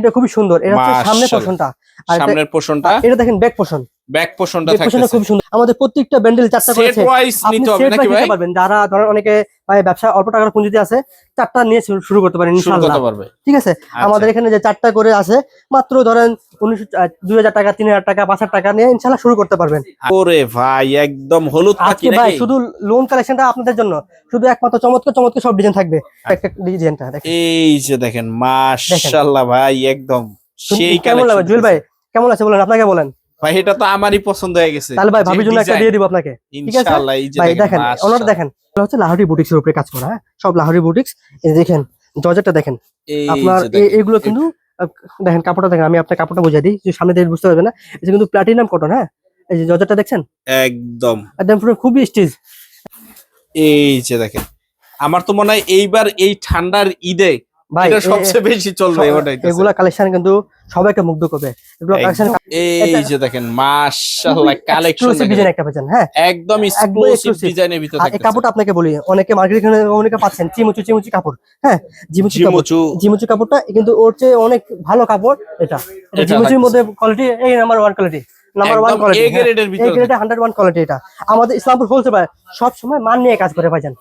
এটা খুবই সুন্দর। এটা হচ্ছে সামনের। পোর্শনটা আর সামনের পোর্শনটা এটা দেখেন ব্যাক পোর্শন ব্যাক পোর্শনটা থাকতেছে খুব সুন্দর। আমাদের প্রত্যেকটা ব্যান্ডেল চারটা সেট ওয়াইজ নিতে হবে নাকি ভাই? পারবেন। যারা ধরেন অনেকে ভাই ব্যবসা অল্প টাকার পুঁজিতে আছে চারটা নিয়ে শুরু- করতে পারেন ইনশাআল্লাহ করতে পারবে। ঠিক আছে? আচ্ছা। আমাদের এখানে যে চারটা করে আছে মাত্র ধরেন উনিশশো দুই হাজার টাকা তিন হাজার টাকা পাঁচ হাজার টাকা নিয়ে ইনশাল্লাহ শুরু করতে পারবেন। ওরে ভাই একদম হলুদ পাখি আজকে ভাই শুধু লোন কালেকশনটা আপনাদের জন্য। শুধু একমাত্র চমৎকার চমৎকার সব ডিজাইন থাকবে। একটা ডিজাইনটা দেখেন। এই যে দেখেন মাশাআল্লাহ ভাই একদম সেই কালেকশন জুয়েল ভাই কেমন আছে বলেন? আপনাকে বলেন। ভাই এটা তো আমারই পছন্দ হয়ে গেছে। তাহলে ভাই ভাবির জন্য একটা দিয়ে দিব আপনাকে। ইনশাআল্লাহ এই যে ভাই দেখেন ওনার দেখেন এটা হচ্ছে লাহোরি বুটিক্স এর উপরে কাজ করা হ্যাঁ? সব লাহোরি বুটিক্স এই দেখেন জর্জেটটা দেখেন। আপনার যে এ- দেখেন। এগুলো কিন্তু দেখেন কাপড়টা দেখেন আমি আপনার কাপড়টা বুঝিয়ে দিই সামনে দিয়ে বুঝতে পারবেন না। এটা কিন্তু প্লাটিনাম কটন হ্যাঁ? এই যে জর্জেটটা দেখছেন? একদম। একদম পুরো খুবই স্টিচ এই যে দেখেন আমার তো মনে হয় এইবার এই ঠান্ডার ঈদে ভাই এটা সবচেয়ে বেশি চলবে এবারটাই এগুলা কালেকশন কিন্তু সবাইকে মুগ্ধ করবে। এগুলো কালেকশন এই যে দেখেন মাশাআল্লাহ কালেকশন ডিজাইন একটা পাচ্ছেন হ্যাঁ? একদম এক্সক্লুসিভ ডিজাইনের ভিতর এই কাপড়টা আপনাকে বলি অনেকে মার্কেট অনেকে পাচ্ছেন চিমুচু চিমুচি কাপড় হ্যাঁ? জিমুচি জিমুচু। কাপড়টা কিন্তু ওর চেয়ে অনেক ভালো কাপড় এটা। জিমুচির। মধ্যে কোয়ালিটি এই number one quality number one quality A গ্রেডের ভিতর কোয়ালিটি এটা। আমাদের ইসলামপুর হোলসেল সব সময় মান নিয়ে কাজ করে ভাইজান।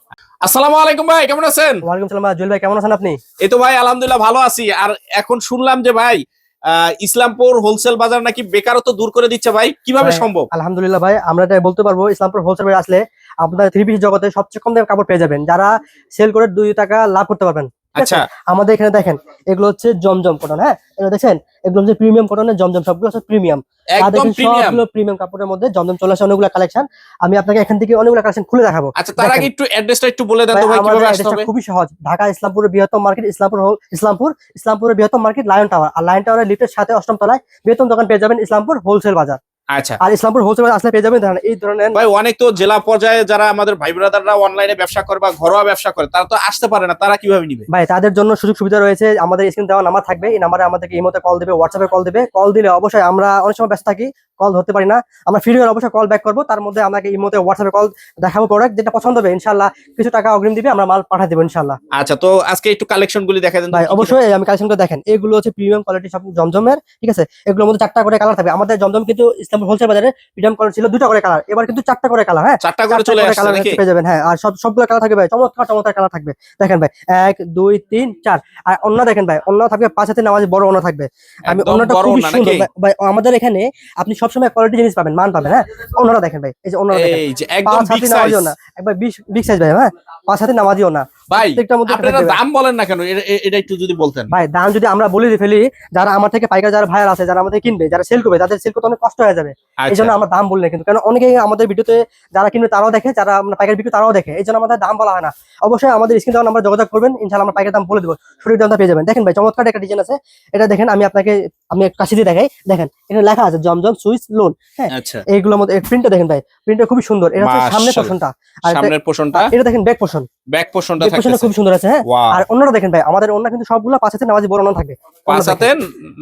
আসসালামু আলাইকুম ভাই কেমন আছেন? ওয়ালাইকুম সালাম জুয়েল ভাই কেমন আছেন আপনি? এই তো ভাই আলহামদুলিল্লাহ ভালো আছি। আর এখন শুনলাম যে ভাই আহ, ইসলামপুর হোলসেল বাজার নাকি বেকারত্ব দূর করে দিচ্ছে ভাই কীভাবে সম্ভব? আলহামদুলিল্লাহ ভাই আমরা এটা বলতে পারব ইসলামপুর হোলসেল বাজার আসলে আপনার থ্রি পিস জগতে সবচেয়ে কম দামে কাপড় পেয়ে যাবেন। যারা সেল করে দুই টাকা লাভ করতে পারবেন? আচ্ছা। আমাদের এখানে দেখেন এগুলো হচ্ছে জমজম কটন হ্যাঁ? এগুলো দেখছেন এগুলো হচ্ছে প্রিমিয়াম কটনের জমজম সবগুলো হচ্ছে প্রিমিয়াম একদম সবগুলো প্রিমিয়াম কাপড়ের মধ্যে জমজম চলে আসে অনেকগুলো কালেকশন আমি আপনাকে এখান থেকে অনেকগুলো কালেকশন খুলে দেখাবো। আচ্ছা তার আগে একটু অ্যাড্রেসটা একটু বলে দেন তো ভাই কীভাবে আসতে হবে? খুবই সহজ। ঢাকা ইসলামপুরের বৃহত্তম মার্কেট ইসলামপুর ইসলামপুর ইসলামপুরের বৃহত্তম মার্কেট লায়ন টাওয়ার আর লায়ন টাওয়ারের লিফটের সাথে অষ্টম তলায় বৃহত্তম দোকান পেয়ে যাবেন ইসলামপুর হোলসেল বাজার। আচ্ছা। আর ইসলামপুর হোলসেল আসলে পেয়ে যাবেন। এই ধরনের ভাই অনেক তো জেলা পর্যায়ে যারা আমাদের ভাই ব্রাদাররা অনলাইনে ব্যবসা করে বা ঘরোয়া ব্যবসা করে তারা তো আসতে পারে না তারা কীভাবে নিবে? ভাই তাদের জন্য সুযোগ সুবিধা রয়েছে। আমাদের স্ক্রিন দেওয়া নাম্বার থাকবে। এই নাম্বারে আমাদেরকে ইমোতে কল দেবে হোয়াটসঅ্যাপে কল দেবে। কল দিলে অবশ্যই আমরা অনেক সময় ব্যস্ত থাকি কল ধরতে পারি না। আমরা ফ্রি হলে অবশ্যই কল ব্যাক করব। তার মধ্যে আমাকে ইমোতে হোয়াটসঅ্যাপে কল দেখাবো প্রোডাক্ট যেটা পছন্দ হবে ইনশাল্লাহ কিছু টাকা অগ্রিম দিবে আমরা মাল পাঠিয়ে দেবো ইনশাল্লাহ আচ্ছা তো আজকে একটু কালেকশন গুলি দেখা দেন ভাই অবশ্যই আমি কালেকশনটা দেখেন। এগুলো হচ্ছে প্রিমিয়াম কোয়ালিটি সব জমজমের ঠিক আছে? এগুলোর মধ্যে চারটা করে কালার থাকবে। আমাদের জমজম কিন্তু হোলসেল বাজারে প্রিমিয়াম কালার ছিল দুটা করে কালার এবার কিন্তু চারটা করে কালার হ্যাঁ? চারটা করে চলে আসছে কালার নাকি? পেয়ে যাবেন হ্যাঁ। আর সব সবগুলো কালার থাকবে ভাই চমৎকার চমৎকার কালার থাকবে। দেখেন ভাই এক দুই তিন চার। আর অন্য দেখেন ভাই অন্য থাকবে পাঁচ হাতে নামাজ বড় অন্য থাকবে। আমি অন্যটা খুবই সুন্দর ভাই, আমাদের এখানে আপনি সবসময় কোয়ালিটি জিনিস পাবেন মান পাবেন হ্যাঁ? অন্যরা দেখেন ভাই এই যে অন্যরা দেখেন। এই যে একদম পাঁচ বিগ হাতে সাইজ নামাজিও না একবার বিশ বিগ সাইজ ভাই হ্যাঁ? পাঁচ হাতে নামাজিও না। ভাই আপনারা। দাম বলেন না কেন? এটা- একটু যদি বলতেন। ভাই দাম যদি আমরা বলে ফেলি যারা আমার থেকে পাইকার যারা ভাইয়ার আছে যারা আমাদের কিনবে যারা সেল করবে তাদের সেল করতে অনেক কষ্ট হয়ে যাবে। এই আচ্ছা জন্য আমরা দাম কিন্তু। কারণ অনেকেই আমাদের ভিডিওতে যারা কিনবে তারাও দেখে যারা আমরা পাইকার বিক্রি তারাও দেখে। এই জন্য আমাদের দাম বলা হয় না। অবশ্যই আমাদের স্ক্রিন যোগাযোগ করবেন। আমরা পাইকার দাম বলে দেবো। সঠিক দামটা পেয়ে যাবেন। দেখেন ভাই চমৎকার একটা ডিজাইন আছে। এটা দেখেন আমি আপনাকে আমি কাছে দিয়ে দেখাই। দেখেন এখানে লেখা আছে জমজম সুইচ লোন। হ্যাঁ আচ্ছা। এইগুলোর মধ্যে প্রিন্টটা দেখেন ভাই। প্রিন্টটা খুবই সুন্দর। এটা হচ্ছে সামনের মাশাআল্লাহ। পোর্শনটা আর এটা- সামনের পোর্শনটা এটা দেখেন ব্যাক পোর্শন ব্যাক পোর্শনটা খুব সুন্দর আছে হ্যাঁ? আর দেখেন ভাই আমাদের অন্য কিন্তু সবগুলো পাঁচ হাতে নামাজি বড় অন্য থাকবে পাঁচ হাতে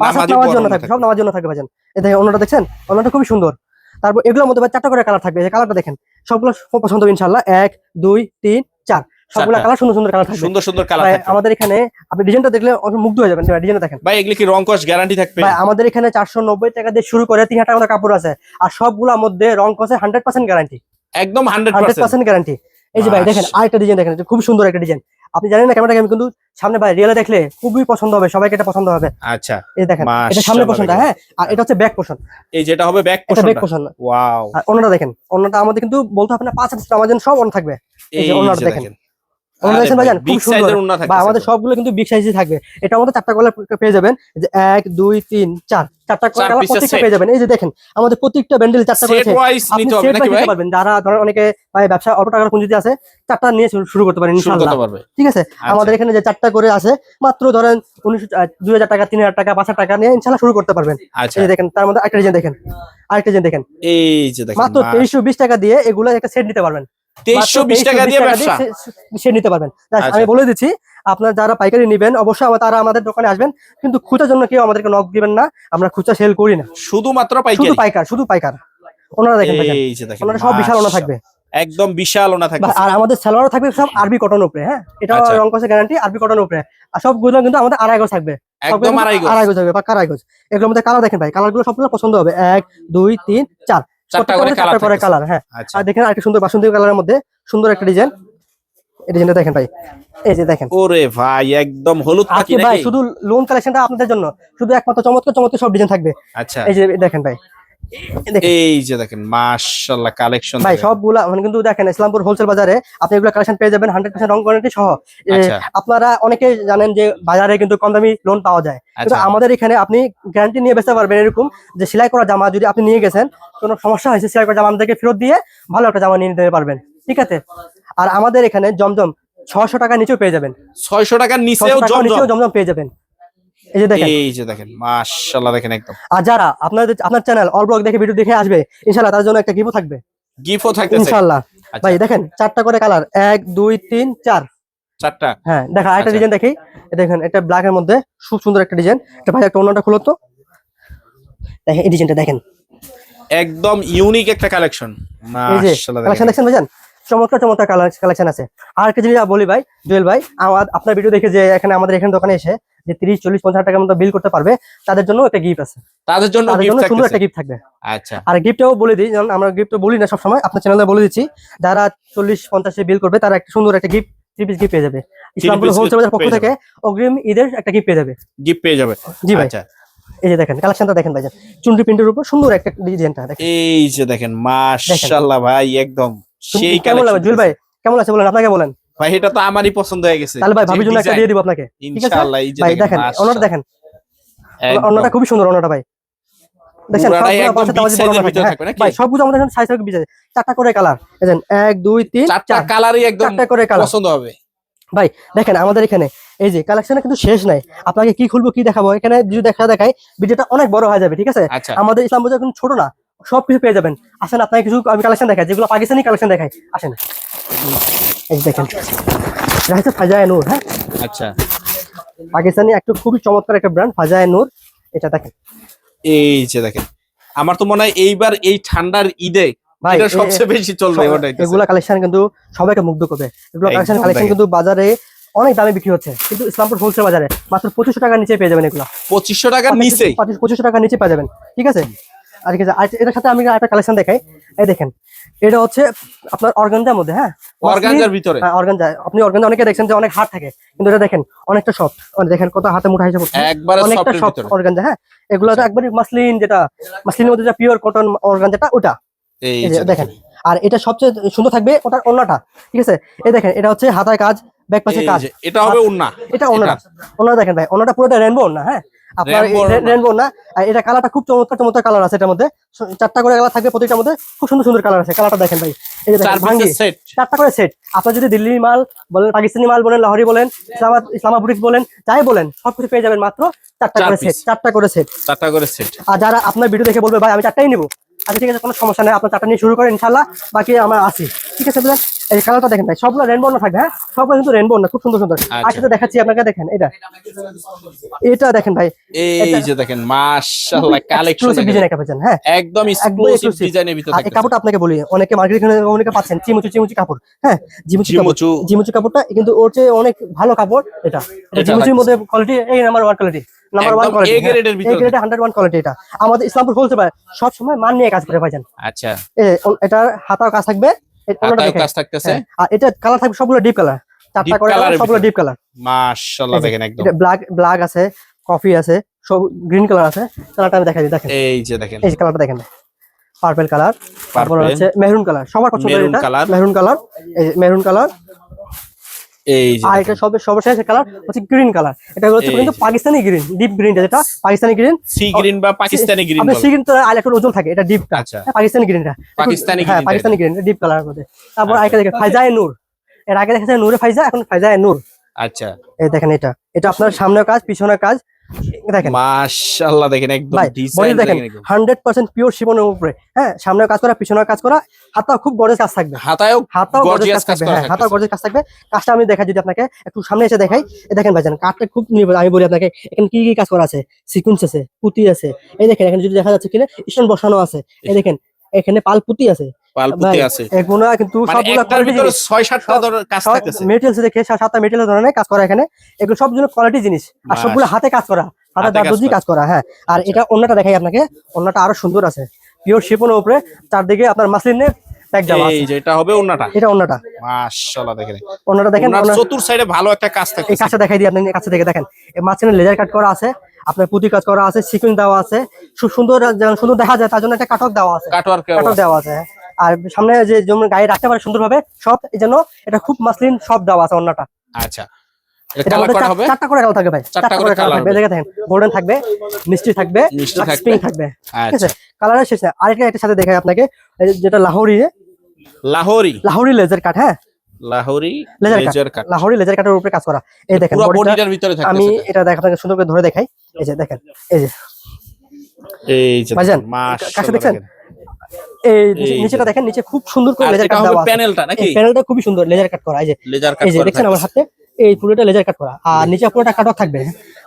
নামাজি বড় থাকবে। সব থাকবে ভাইজান। এই দেখেন অন্যটা দেখছেন? অন্যটা খুবই সুন্দর। তারপর এগুলোর মধ্যে চারটা করে কালার থাকবে। এই কালারটা দেখেন সবগুলো খুব পছন্দ হবে ইনশাল্লাহ এক দুই তিন চার। সবগুলো। কালার সুন্দর সুন্দর কালার থাকবে। সুন্দর সুন্দর কালার ভাই থাকে আমাদের এখানে আপনি ডিজাইনটা দেখলে মুগ্ধ হয়ে যাবেন। ডিজাইনটা দেখেন। ভাই এগুলি কি রং কস গ্যারান্টি থাকবে? ভাই আমাদের এখানে চারশো নব্বই টাকা দিয়ে শুরু করে তিন হাজার টাকা কাপড় আছে। আর সবগুলোর মধ্যে রং হান্ড্রেড পার্সেন্ট গ্যারান্টি একদম হান্ড্রেড হান্ড্রেড পার্সেন্ট গ্যারান্টি এই যে ভাই দেখেন। আরেকটা ডিজাইন দেখেন খুব সুন্দর একটা ডিজাইন আপনি জানেন না ক্যামেরাটা আমি কিন্তু সামনে ভাই রিয়েলে দেখলে খুবই পছন্দ হবে সবাইকে এটা পছন্দ হবে। আচ্ছা এই দেখেন এটা সামনে পছন্দ হ্যাঁ? আর এটা হচ্ছে ব্যাক পোর্শন এই যেটা হবে back portion back portion wow আর অন্যটা দেখেন অন্যটা আমাদের কিন্তু বলতে হবে না পাঁচ হাজার আমাদের সব অন থাকবে। এই যে অন্যটা দেখেন। আমাদের সবগুলো কিন্তু বিগ সাইজে থাকবে এটা আমাদের চারটা কালার পেয়ে যাবেন। যে এক দুই তিন চার। চারটা কালার প্রত্যেকটা পেয়ে যাবেন। এই যে দেখেন আমাদের প্রত্যেকটা ব্যান্ডেল চারটা সেট আপনি সেট নিতে পারবেন। যারা ধরেন অনেকে ভাই ব্যবসা অল্প টাকার পুঁজিতে আছে চারটা নিয়ে শুরু- করতে পারেন ইনশাআল্লাহ। ঠিক আছে? আচ্ছা। আমাদের এখানে যে চারটা করে আছে মাত্র ধরেন উনিশশো দুই হাজার টাকা তিন হাজার টাকা পাঁচ হাজার টাকা নিয়ে ইনশাল্লাহ শুরু করতে পারবেন। আচ্ছা। এই দেখেন তার মধ্যে ডিজাইন দেখেন। আরেকটা ডিজাইন দেখেন। এই যে দেখেন মাত্র তেইশশো বিশ টাকা দিয়ে এগুলো একটা সেট নিতে পারবেন। তেইশশো বিশ টাকা দিয়ে ব্যবসা। সেট নিতে পারবেন। আচ্ছা। আমি বলে দিচ্ছি আপনার যারা পাইকারি নেবেন অবশ্যই তারা আমাদের দোকানে আসবেন কিন্তু খুচার জন্য কেউ আমাদেরকে নক দিবেন না। আমরা খুচা সেল করি না। শুধুমাত্র শুধু পাইকার? শুধু পাইকার। ওনারা দেখেন সব বিশাল ওনা থাকবে। একদম বিশাল ওনা থাকবে। আর আমাদের সালোয়ারও থাকবে সব আরবি কটন উপরে হ্যাঁ? এটা আচ্ছা। রং কষে গ্যারান্টি আরবি কটন উপরে। আর সবগুলো কিন্তু আমাদের আড়াই গজ থাকবে। সবগুলো একদম কিন্তু আড়াই গজ। আড়াই গজ থাকবে পাক্কা আড়াই গজ। এগুলোর মধ্যে কালার দেখেন ভাই কালারগুলো সবগুলো পছন্দ হবে। এক দুই তিন চার। চারটা করে কালার করে কালার হ্যাঁ। আচ্ছা। আর দেখেন আরেকটা সুন্দর বাসন্তী কালারের মধ্যে সুন্দর একটা ডিজাইন এই ডিজাইনটা দেখেন ভাই। এই যে দেখেন। ওরে ভাই একদম হলুদ ভাই শুধু লোন কালেকশনটা আপনাদের জন্য। শুধু একমাত্র চমৎকার চমৎকার সব ডিজাইন থাকবে। আচ্ছা। এই যে দেখেন ভাই। এই যে দেখেন মাশাআল্লাহ কালেকশন ভাই সবগুলা মানে কিন্তু দেখেন ইসলামপুর হোলসেল বাজারে আপনি এগুলো কালেকশন পেয়ে যাবেন হান্ড্রেড পার্সেন্ট রং কোয়ালিটি সহ। আচ্ছা। আপনারা অনেকে জানেন যে বাজারে কিন্তু কম দামি লোন পাওয়া যায়। কিন্তু আচ্ছা আমাদের এখানে আপনি গ্যারান্টি নিয়ে বেচতে পারবেন এরকম যে সেলাই করা জামা যদি আপনি নিয়ে গেছেন কোনো সমস্যা হয়েছে সেলাই করা জামা আমাদেরকে ফেরত দিয়ে ভালো একটা জামা নিয়ে নিতে পারবেন। ঠিক আছে? আর আমাদের এখানে জমজম ছশো টাকা নিচেও পেয়ে যাবেন। 600 টাকার নিচেও টাকা নিচেও জমজম পেয়ে যাবেন। এই যে দেখেন। এই যে দেখেন মাশাআল্লাহ দেখেন একদম। আর যারা আপনাদের আপনার চ্যানেল অল ব্লগ দেখে ভিডিও দেখে আসবে ইনশাল্লাহ তার জন্য একটা গিফটও থাকবে। গিফটও থাকতেছে। ইনশাল্লাহ আচ্ছা, ভাই দেখেন চারটা করে কালার এক দুই তিন চার। চারটা? হ্যাঁ দেখা আরেকটা আচ্ছা। ডিজাইন দেখি। দেখেন এটা ব্ল্যাক এর মধ্যে খুব সুন্দর একটা ডিজাইন এটা ভাই একটা অন্যটা খুলো তো। দেখেন এই ডিজাইনটা দেখেন। একদম ইউনিক একটা কালেকশন মাশাআল্লাহ কালেকশন দেখেন ভাইজান? চমৎকার চমৎকার কালেকশন আছে। আর একটা জিনিস বলি ভাই জুয়েল ভাই আমার আপনার ভিডিও দেখে যে এখানে আমাদের এখানে দোকানে এসে যে তিরিশ চল্লিশ পঞ্চাশ টাকার মতো বিল করতে পারবে তাদের জন্য একটা গিফট আছে। তাদের জন্য তাদের গিফট জন্য সুন্দর একটা গিফট থাকবে। আচ্ছা। আর গিফটও বলে দিই যেমন আমরা গিফট বলি না সবসময় আপনার চ্যানেলে বলে দিচ্ছি যারা চল্লিশ পঞ্চাশে বিল করবে তারা একটা সুন্দর একটা গিফট থ্রি পিস গিফট পেয়ে যাবে। ইসলামপুর পক্ষ থেকে অগ্রিম ঈদের একটা গিফট পেয়ে যাবে। গিফট পেয়ে যাবে। জি ভাই। আচ্ছা। এই যে দেখেন কালেকশনটা দেখেন চুনরি প্রিন্টের উপর সুন্দর একটা ডিজাইনটা দেখেন। এই যে দেখেন মাশাআল্লাহ ভাই একদম সেই কেমন লাগবে ভাই কেমন আছে বলেন? আপনাকে বলেন। ভাই এটা তো আমারই পছন্দ হয়ে গেছে। তাহলে ভাই যে ভাবির জন্য একটা দিয়ে দিব আপনাকে। ইনশাআল্লাহ এই যে ভাই দেখেন অন্যটা দেখেন। অন্যটা খুবই সুন্দর অন্যটা ভাই। দেখেন হ্যাঁ। ভাই সবগুলো আমাদের এখানে সাইজ চারটা করে কালার দেখেন এক দুই তিন চারটা কালারই একদম চারটা করে কালার পছন্দ হবে। ভাই দেখেন আমাদের এখানে এই যে কালেকশনে কিন্তু শেষ নাই। আপনাকে কি খুলবো কি দেখাবো? এখানে যদি দেখা দেখাই ভিডিওটা অনেক বড় হয়ে যাবে ঠিক আছে? আচ্ছা। আমাদের ইসলাম বাজার কিন্তু ছোট না সবকিছু পেয়ে যাবেন। আসেন আপনাকে কিছু আমি কালেকশন দেখাই যেগুলো পাকিস্তানি কালেকশন দেখাই। আসেন। এই যে এটা হচ্ছে ফাজায় নূর হ্যাঁ? আচ্ছা। পাকিস্তানি একটু খুবই চমৎকার একটা ব্র্যান্ড ফাজায় নূর। এটা দেখেন। এই যে দেখেন আমার তো মনে হয় এইবার এই ঠান্ডার ঈদে এটা সবচেয়ে বেশি চলবে ওটাই এগুলা কালেকশন কিন্তু সবাইকে মুগ্ধ করবে। এগুলো কালেকশন কালেকশন কিন্তু বাজারে অনেক দামে বিক্রি হচ্ছে। কিন্তু ইসলামপুর হোলসেল বাজারে মাত্র পঁচিশশো টাকার নিচে পেয়ে যাবেন এগুলো। পঁচিশশো টাকার নিচে? পঁচিশশো টাকার নিচে পেয়ে যাবেন। ঠিক আছে? আর ঠিক আছে আর এটার সাথে আমি একটা কালেকশন দেখাই। এই দেখেন এটা হচ্ছে আপনার অর্গানজার মধ্যে হ্যাঁ? অর্গানজার ভিতরে। হ্যাঁ অর্গানজা আপনি অর্গানজা অনেকে দেখছেন যে অনেক হার্ড থাকে কিন্তু এটা দেখেন অনেকটা সফট। দেখেন কত হাতে মুঠা হিসেবে একবারে অনেকটা সফট অর্গানজা হ্যাঁ? এগুলো তো একবারে মাসলিন যেটা মাসলিনের মধ্যে যেটা পিওর কটন অর্গানজাটা ওটা। এই দেখেন। আর এটা সবচেয়ে সুন্দর থাকবে ওটার অন্যটা ঠিক আছে? এই দেখেন এটা হচ্ছে হাতায় কাজ ব্যাক পাশে কাজ। এটা হবে উন্না এটা অন্যটা অন্যটা দেখেন ভাই অন্যটা পুরোটা রেনবো না হ্যাঁ? আপনার রেনবো না আর এটা কালারটা খুব চমৎকার চমৎকার কালার আছে এটার মধ্যে। চারটা করে কালার থাকবে প্রত্যেকটার মধ্যে খুব সুন্দর সুন্দর কালার আছে কালারটা দেখেন ভাই। এই যে ভাঙ্গি। চারটা করে সেট আপনার যদি দিল্লি মাল বলেন পাকিস্তানি মাল বলেন লাহোরি বলেন ইসলামাবাদ বলেন যাই বলেন সবকিছু পেয়ে যাবেন মাত্র চারটা করে সেট চারটা করে সেট চারটা করে সেট আর যারা আপনার ভিডিও দেখে বলবে ভাই আমি চারটাই নিবো। আচ্ছা ঠিক আছে কোনো সমস্যা নেই আপনার চারটা নিয়ে শুরু করেন ইনশাল্লাহ বাকি আমার আসি। ঠিক আছে এই কালারটা দেখেন ভাই সবগুলো রেনবো না থাকবে হ্যাঁ? সবগুলো কিন্তু রেনবো না খুব সুন্দর সুন্দর। আচ্ছা। আর দেখাচ্ছি আপনাকে দেখেন এটা। এটা দেখেন ভাই এই যে দেখেন মাশাআল্লাহ কালেকশন ডিজাইন পেয়েছেন হ্যাঁ? একদম এক্সক্লুসিভ ডিজাইনের ভিতরে আর কাপড়টা আপনাকে বলি অনেকে মার্কেট অনেকে পাচ্ছেন চিমুচু চিমুচি কাপড় হ্যাঁ? জিমুচি কাপড়। জিমুচু কাপড়টা কিন্তু ওর চেয়ে অনেক ভালো কাপড় এটা। এটা জিমুচির মধ্যে কোয়ালিটি এই number one quality number one quality ভিতরে। গ্রেডের কোয়ালিটি এটা। আমাদের ইসলামপুর হোলসেল সব সময় মান নিয়ে কাজ করে ভাইজান আচ্ছা। এ, এটার হাতাও কাজ থাকবে কাজ থাকতেছে? হ্যাঁ, আর এটা কালার থাকবে সবগুলো ডিপ কালার চারটা করে সবগুলো ডিপ কালার মাশাআল্লাহ দেখেন একদম। এটা ব্ল্যাক ব্ল্যাক আছে কফি আছে সব গ্রিন কালার আছে। কালারটা আমি দেখাই দিই দেখেন। এই যে দেখেন। এই যে কালারটা দেখেন। পার্পল কালার তারপর হচ্ছে মেরুন কালার সবার। মেরুন কালার এই মেরুন কালার এই আর এটা সবে সর্বশেষ কালার হচ্ছে গ্রিন কালার এটা হচ্ছে কিন্তু পাকিস্তানি গ্রিন ডিপ গ্রিনটা যেটা পাকিস্তানি গ্রিন সি গ্রিন বা পাকিস্তানি গ্রিন আপনার সি গ্রিন তো আর ওজন থাকে এটা ডিপটা আচ্ছা। পাকিস্তানি গ্রিনটা পাকিস্তানি হ্যাঁ পাকিস্তানি গ্রিন ডিপ কালার মধ্যে। তারপর আচ্ছা। আরেকটা দেখেন ফাইজায় নূর। এর আগে নূরে ফাইজা এখন ফাইজায় নূর। আচ্ছা। এই দেখেন এটা। এটা আপনার সামনে কাজ পিছনের কাজ। দেখেন। মাশাআল্লাহ দেখেন একদম ডিজাইন দেখেন দেখেন একদম। হান্ড্রেড পার্সেন্ট পিওর শিবনের উপরে হ্যাঁ কাজ করা পিছনের কাজ করা হাতাও খুব কাজ থাকবে। হাতায়ও হাতাও কাজ থাকবে হ্যাঁ হাতাও। কাজ থাকবে। কাজটা আমি দেখাই যদি আপনাকে একটু সামনে এসে দেখাই। দেখেন ভাইজান কাঠটা খুব নির্ভর আমি বলি আপনাকে এখানে কি কি কাজ করা আছে? সিকুয়েন্স আছে পুঁতি আছে। এই দেখেন এখানে যদি দেখা যাচ্ছে কিনা স্টোন বসানো আছে। এই দেখেন এখানে পাল পুঁতি আছে। পালপুতি আছে। এগুলো কিন্তু মানে সবগুলো একটার quality ভিতরে জিনিস। ছয় সাতটা কাজ থাকতেছে। মেটেরিয়ালস দেখে সা- মেটেরিয়াল ধরনের কাজ করা এখানে। এগুলো সবগুলো কোয়ালিটি জিনিস। আর। সবগুলো হাতে কাজ করা। হাতে কাজ করা। হ্যাঁ। আর এটা অন্যটা দেখাই আপনাকে। অন্যটা আরও সুন্দর আছে। পিওর শিপনের উপরে চারদিকে আপনার মাসলিনের এটা হবে ওন্নাটা এটা অন্যটা। মাশাআল্লাহ দেখেন। অন্যটা দেখেন ওনার ওনার- চতুর সাইডে ভালো একটা কাজ এই কাজটা দেখাই দিই আপনি কাছে থেকে দেখেন। এই মাঝখানে লেজার কাট করা আছে আপনার পুঁতি কাজ করা আছে দেওয়া আছে। খুব সুন্দর সুন্দর দেখা যায় তার জন্য একটা কাটক দেওয়া আছে। কাটওয়ার্ক দেওয়া আছে হ্যাঁ। আর সামনে যে যেমন গায়ে রাখতে পারে সুন্দরভাবে সব এই জন্য এটা খুব মাসলিন সব দেওয়া আছে অন্যটা। আচ্ছা চারটা করে কালার থাকবে ভাই চারটা চারটা করে করে কালার থাকবে এই দেখেন গোল্ডেন থাকবে মিষ্টি থাকবে মিষ্টি লাক্স থাকবে। পিঙ্ক থাকবে ঠিক আচ্ছা। আছে কালারের শেষ একটা সাথে দেখাই আপনাকে এই যেটা লাহোরি লাহোরি। লাহোরি লেজার কাট হ্যাঁ? Lahori laser cut Lahori laser কাটের উপরে কাজ করা। এই দেখেন বডিটার ভিতরে আমি এটা। দেখ আপনাকে সুন্দর করে ধরে দেখাই। এই যে দেখেন এই যে। এই যে মাশাআল্লাহ দেখছেন? দেখেন। এই নিচেটা দেখেন নিচে খুব সুন্দর করে লেজার কাট দেওয়া প্যানেলটা নাকি? প্যানেলটা খুবই সুন্দর লেজার কাট করা। এই যে লেজার কাট এই যে দেখছেন আমার হাতে? এই পুরোটা লেজার কাট করা। আর নিচে পুরোটা কাটক থাকবে।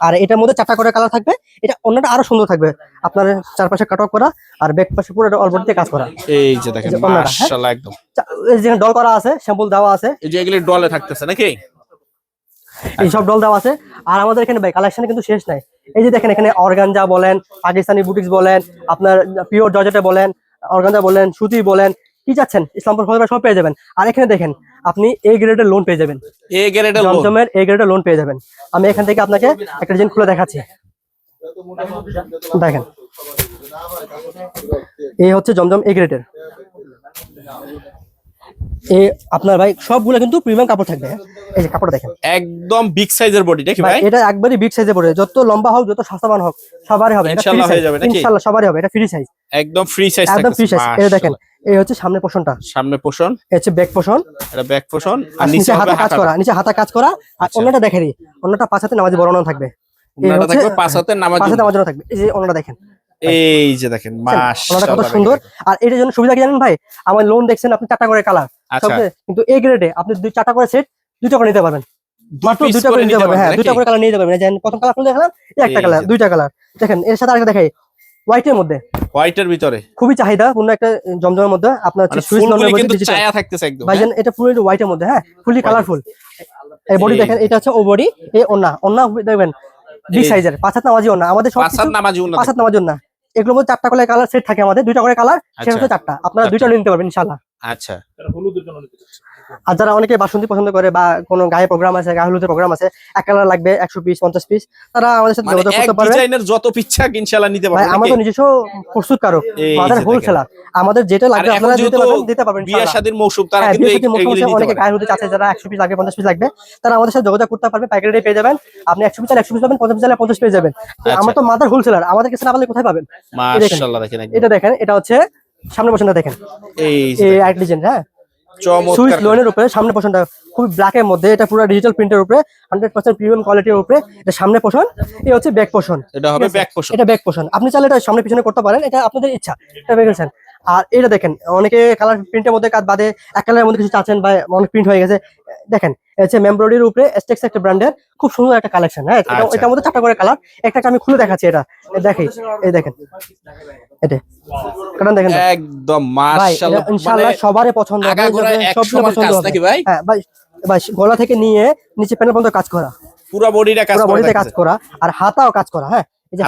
আর এটার মধ্যে চারটা করে কালার থাকবে। এটা অন্যটা আরও সুন্দর থাকবে। আপনার চারপাশে কাটক করা আর ব্যাক পাশে পুরোটা অলবডিতে কাজ করা। এই যে দেখেন হ্যাঁ? মাশাআল্লাহ একদম। এই যে ডল করা আছে স্যাম্পল দেওয়া আছে। এই যে এগুলি ডলে থাকতেছে নাকি? এই সব ডল দেওয়া আছে। আর আমাদের এখানে ভাই কালেকশনে কিন্তু শেষ নাই। এই যে দেখেন এখানে অর্গানজা বলেন পাকিস্তানি বুটিক্স বলেন আপনার পিওর জর্জেটে বলেন অর্গানজা বলেন সুতি বলেন কি চাচ্ছেন? ইসলামপুর ফলবার সব পেয়ে যাবেন। আর এখানে দেখেন আপনি এ গ্রেডের লোন পেয়ে যাবেন। এ গ্রেডের লোন জমজমের এ গ্রেডের লোন পেয়ে যাবেন। আমি এখান থেকে আপনাকে একটা ডিজাইন খুলে দেখাচ্ছি। দেখেন। এই হচ্ছে জমজম এ গ্রেডের এই আপনার ভাই সবগুলো কিন্তু প্রিমিয়াম কাপড় থাকবে হ্যাঁ? এই যে কাপড় দেখেন। একদম বিগ সাইজের বডি নাকি ভাই এটা একবারই বিগ সাইজে পড়ে যত লম্বা হোক যত স্বাস্থ্যবান হোক সবারই হবে এটা ফ্রি ইনশাল্লাহ হয়ে যাবে নাকি? ইনশাআল্লাহ সবারই হবে এটা ফ্রি সাইজ একদম ফ্রি সাইজ একদম ফ্রি সাইজ এই দেখেন এই হচ্ছে সামনে পোষণটা। সামনে পোষণ। হচ্ছে ব্যাক পোষণ। এটা ব্যাক পোষণ আর নিচে হাতা কাজ করা নিচে হাতা কাজ করা আর আচ্ছা। অন্যটা দেখে দিই অন্যটা পাঁচ হাতে নামাজি বর্ণনা থাকবে। হচ্ছে- থাকবে পাঁচ হাতে নামাজ পাঁচ হাতে নামাজ থাকবে। এই যে অন্যটা দেখেন। এই যে দেখেন ওনাটা কত সুন্দর। আর এটার জন্য সুবিধা কি জানেন ভাই? আমার লোন দেখছেন আপনি চারটা করে কালার কিন্তু এই গ্রেডে আপনি দুই চারটা করে সেট দুইটা করে নিতে পারবেন। মাত্র পিস করে করে নিতে পারবেন। হ্যাঁ করে কালার নিয়ে প্রথম কালার দেখালাম একটা কালার দুইটা কালার দেখেন এর সাথে আরেকটা দেখাই হোয়াইটের মধ্যে। হোয়াইটের ভিতরে? খুবই চাহিদা পূর্ণ একটা জমজমের মধ্যে। আপনার হচ্ছে মানে সুইস মধ্যে ছায়া থাকতেছে একদম ভাইজান এটা ফুল হোয়াইটের মধ্যে হ্যাঁ? ফুলি কালারফুল এই বডি দেখেন এটা হচ্ছে ও বডি এই ওন্না ওন্না দেখবেন বিগ সাইজের পাঁচ হাত নামাজি ওন্না আমাদের সব পাঁচ হাত নামাজি উন্নত পাঁচ হাত নামাজি ওন্না এগুলোর মধ্যে চারটা করে কালার সেট থাকে আমাদের। দুইটা করে কালার সেটা আচ্ছা। হচ্ছে চারটা। আপনারা আচ্ছা। দুইটা নিতে পারবেন ইনশাআল্লাহ। আচ্ছা। আর যারা অনেকে বাসন্তী পছন্দ করে বা কোনো গায়ে প্রোগ্রাম আছে গায়ে হলুদের প্রোগ্রাম আছে এক কালার লাগবে একশো পিস পঞ্চাশ পিস তারা আমাদের সাথে মানে যোগাযোগ করতে পারবে। ডিজাইনের যত পিচ্ছা ইনশাআল্লাহ নিতে ভাই পারবেন আমাদের নিজস্ব প্রস্তুতকারক আমাদের হোলসেলার আমাদের যেটা লাগবে আপনারা দিতে পারবেন দিতে পারবেন বিয়ে ইনশাআল্লাহ। শাদীর মৌসুম তারা হ্যাঁ, কিন্তু এই- অনেকে গায়ে হলুদে চাচ্ছে যারা একশো পিস লাগবে পঞ্চাশ পিস লাগবে তারা আমাদের সাথে যোগাযোগ করতে পারবে প্যাকেটে পেয়ে যাবেন। আপনি একশো পিস একশো পিস পাবেন পঞ্চাশ পিস পঞ্চাশ পেয়ে যাবেন। আচ্ছা। আমরা তো মাদার হোলসেলার আমাদের কাছে না কোথায় পাবেন? মাশাআল্লাহ দেখেন এটা দেখেন এটা হচ্ছে সামনে পোষণটা দেখেন। এই দেখেন, ডিজাইন হ্যাঁ? চমৎকার। লোনের উপরে সামনে পোষণটা খুবই ব্ল্যাকের মধ্যে এটা পুরো ডিজিটাল প্রিন্টের উপরে হান্ড্রেড পার্সেন্ট প্রিমিয়াম কোয়ালিটির উপরে এটা সামনে পোষণ এই হচ্ছে ব্যাক পোষণ এটা হবে ব্যাক পোষণ এটা ব্যাক পোষণ আপনি চাইলে এটা সামনে পিছনে করতে পারেন এটা আপনাদের ইচ্ছা। এটা বেরিয়েছেন আর এটা দেখেন অনেকে কালার প্রিন্টের মধ্যে কাজ বাদে এক কালারের মধ্যে কিছু চাচ্ছেন বা অনেক প্রিন্ট হয়ে গেছে। দেখেন হচ্ছে মেমব্রয়ডির উপরে এস্টেক্স একটা ব্র্যান্ডের খুব সুন্দর একটা কালেকশন হ্যাঁ? এটা- আচ্ছা। এটার মধ্যে চারটা করে কালার একটা আমি খুলে দেখাচ্ছি এটা। এই দেখি এই দেখেন। এটা। কারণ দেখেন একদম মাশাআল্লাহ ইনশাআল্লাহ মানে সবারই পছন্দ। হবে আগাগোড়া যাবে, এক সবগুলো পছন্দ হবে। ভাই? হ্যাঁ ভাই ভাই গলা থেকে নিয়ে নিচে প্যানেল পর্যন্ত কাজ করা। পুরো বডিটা কাজ করা কাজ করা আর হাতাও কাজ করা হ্যাঁ? এই যে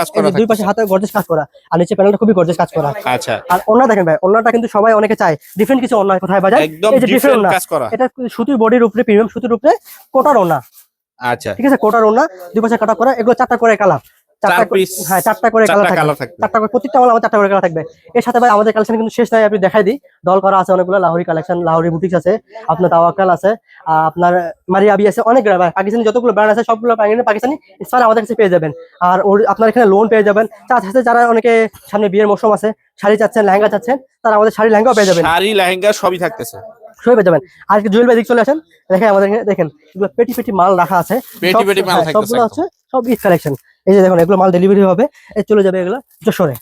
কাজ করা করা দুই পাশে হাতে গর্জেস কাজ করা আর নিচে প্যানেলটা খুবই গর্জেস কাজ করা। আচ্ছা। আর দেখেন ভাই কিন্তু সবাই অনেকে চায় ডিফারেন্ট কিছু কোথায় এই যে ডিফারেন্ট। এটা সুতির বডির উপরে প্রিমিয়াম সুতির উপরে কোটার ওনা আচ্ছা। ঠিক আছে কোটার ওনা দুই পাশে কাটা করা এগুলো চারটা করে কালার। হ্যাঁ চারটা করে কালার থাকবে। চারটা করে প্রত্যেকটা মাল চারটা করে কালার থাকবে। এর সাথে ভাই আমাদের কালেকশন কিন্তু শেষ নাই আপনি দেখাই দিই। দল করা আছে অনেকগুলো লাহোরি কালেকশন লাহোরি বুটিক্স আছে আপনার তাওয়াক্কাল আছে আপনার মারিয়াবি আছে অনেক পাকিস্তানি যতগুলো ব্র্যান্ড আছে সবগুলো পাকিস্তানি আমাদের কাছে পেয়ে যাবেন। আর ওর আপনার এখানে লোন পেয়ে যাবেন। তার সাথে যারা অনেকে সামনে বিয়ের মৌসুম আছে শাড়ি চাচ্ছেন লেহেঙ্গা চাচ্ছেন তারা আমাদের শাড়ি লেহেঙ্গাও পেয়ে যাবেন। শাড়ি লেহেঙ্গা সবই থাকতেছে। সবই পেয়ে যাবেন। আর জুয়েল ভাই দিক চলে আসেন দেখেন আমাদের দেখেন এগুলো পেটি পেটি মাল রাখা আছে। পেটি সব- পেটি মাল হ্যাঁ, সবগুলো হচ্ছে সব ঈদ কালেকশন এই যে দেখুন এগুলো মাল ডেলিভারি হবে। এই চলে যাবে এগুলো যশোরে।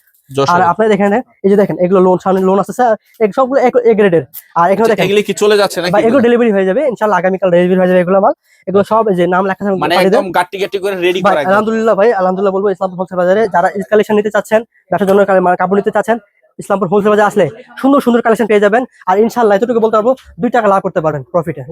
আর যশোরে। দেখেন এই যে দেখেন এগুলো লোন সামনে লোন আছে স্যার। সবগুলো এ গ্রেডের আর এখানে দেখেন এগুলি কি চলে যাচ্ছে নাকি? এগুলো ডেলিভারি হয়ে যাবে ইনশাআল্লাহ আগামীকাল ডেলিভারি হয়ে যাবে এগুলো মাল। এগুলো সব এই যে নাম লেখা থাকবে মানে একদম গাট্টি গাট্টি করে রেডি ভাই, করা। আলহামদুলিল্লাহ ভাই আলহামদুলিল্লাহ বলব ইসলাম হোলসেল বাজারে যারা কালেকশন নিতে চাচ্ছেন ব্যবসার জন্য কাপড় নিতে চাচ্ছেন ইসলামপুর হোলসেল বাজার আসলে সুন্দর সুন্দর কালেকশন পেয়ে যাবেন। আর ইনশাল্লাহ এতটুকু বলতে পারব দুই টাকা লাভ করতে পারবেন প্রফিটে